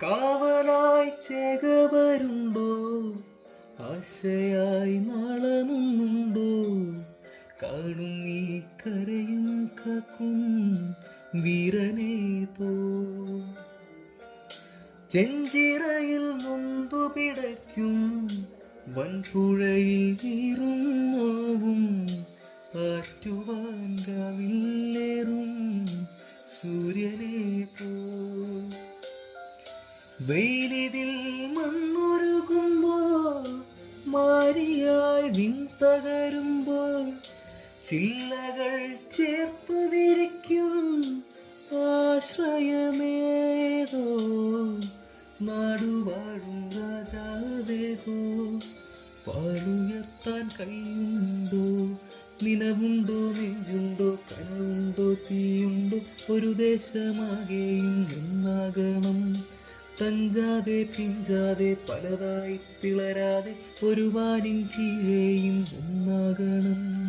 കാവലായി ചേക വരുണ്ടോ ആശയായി നാളമുന്നുണ്ടോ കാണും ഈ കരയും കാക്കും വീരനേ തോ ചെഞ്ചിറയിൽ നൊന്തു പിടയ്ക്കും വൻപുഴയിൽ പാറ്റുവാൻ ആറ്റുവാൻ കവില്ലേറും സൂര്യനെ തോ വെയിലിതിൽ മണ്ണൊരുകുമ്പോൾ മാരിയായി വിൻ തകരുമ്പോൾ ചില്ലകൾ ചേർത്തുതിരിക്കും ആശ്രയമേതോ. നാടുവാഴും രാജാവേതോ പാടുയർത്താൻ കഴിയുണ്ടോ നിലവുണ്ടോ നെഞ്ചുണ്ടോ കനവുണ്ടോ തീയുണ്ടോ? ഒരു ദേശമാകെയും ഒന്നാകണം. തഞ്ചാതെ പിഞ്ചാതെ പലതായി പിളരാതെ ഒരു വാനിൻ കീഴേയും ഒന്നാകണം.